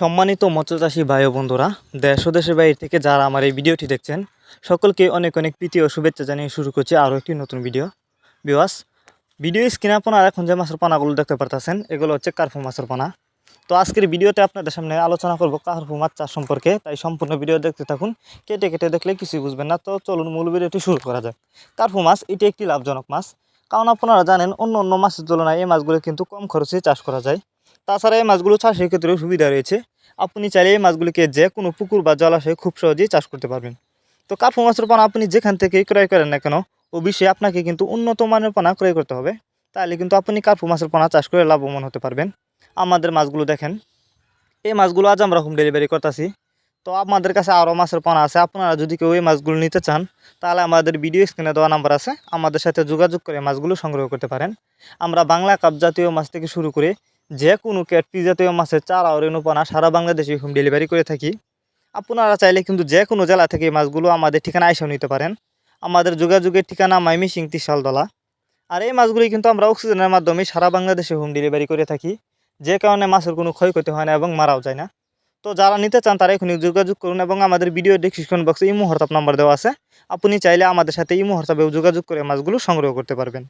সম্মানিত মৎস্যচাষী ভাই ও বন্ধুরা, দেশ ও দেশের বাইরে থেকে যারা আমার এই ভিডিওটি দেখছেন, সকলকে অনেক অনেক প্রীতি ও শুভেচ্ছা জানিয়ে শুরু করছি আরও একটি নতুন ভিডিও। বিওয়াস ভিডিও স্ক্রিনে আপনারা এখন যে মাছের পানাগুলো দেখতে পারতেছেন, এগুলো হচ্ছে কার্ফু মাছের পানা। তো আজকের ভিডিওতে আপনাদের সামনে আলোচনা করব কার্ফু মাছ চাষ সম্পর্কে, তাই সম্পূর্ণ ভিডিও দেখতে থাকুন। কেটে কেটে দেখলে কিছুই বুঝবেন না, তো চলুন মূল ভিডিওটি শুরু করা যাক। কার্ফু মাছ, এটি একটি লাভজনক মাছ। কারণ আপনারা জানেন, অন্য অন্য মাছের তুলনায় এই মাছগুলো কিন্তু কম খরচে চাষ করা যায়। তাছাড়া এই মাছগুলো চাষের ক্ষেত্রেও সুবিধা রয়েছে। আপনি চাইলে এই মাছগুলিকে যে কোনো পুকুর বা জলাশয়ে খুব সহজেই চাষ করতে পারবেন। তো কার্পু মাছের পানা আপনি যেখান থেকে ক্রয় করেন না কেন, অবশ্যই আপনাকে কিন্তু উন্নত মানের পানা ক্রয় করতে হবে। তাহলে কিন্তু আপনি কার্পু মাছের পানা চাষ করে লাভবান হতে পারবেন। আমাদের মাছগুলো দেখেন। এই মাছগুলো আজ আমরা হোম ডেলিভারি করতেছি। তো আমাদের কাছে আরও মাছের পানা আছে। আপনারা যদি কেউ এই মাছগুলো নিতে চান, তাহলে আমাদের ভিডিও স্ক্রিনে দেওয়া নাম্বার আছে। আমাদের সাথে যোগাযোগ করে মাছগুলো সংগ্রহ করতে পারেন। আমরা বাংলা কাপ জাতীয় মাছ থেকে শুরু করে যে কোনো ক্যাটফি জাতীয় মাছের চারা ও রেণুপানা সারা বাংলাদেশে হোম ডেলিভারি করে থাকি। আপনারা চাইলে কিন্তু যে কোনো জেলা থেকে মাছগুলো আমাদের ঠিকানা এসেও নিতে পারেন। আমাদের যোগাযোগের ঠিকানা মাইমিসিং তিশালদলা। আর এই মাছগুলি কিন্তু আমরা অক্সিজেনের মাধ্যমে সারা বাংলাদেশে হোম ডেলিভারি করে থাকি। যে কারণে মাছের কোনো ক্ষয়ক্ষতি হয় না এবং মারাও যায় না। তো যারা নিতে চান তারা এখনই যোগাযোগ করুন এবং আমাদের ভিডিও ডিসক্রিপশন বক্সে ইমো হোয়াটসঅ্যাপ নাম্বার দেওয়া আছে। আপনি চাইলে আমাদের সাথে ইমো হোয়াটসঅ্যাপেও যোগাযোগ করে মাছগুলো সংগ্রহ করতে পারবেন।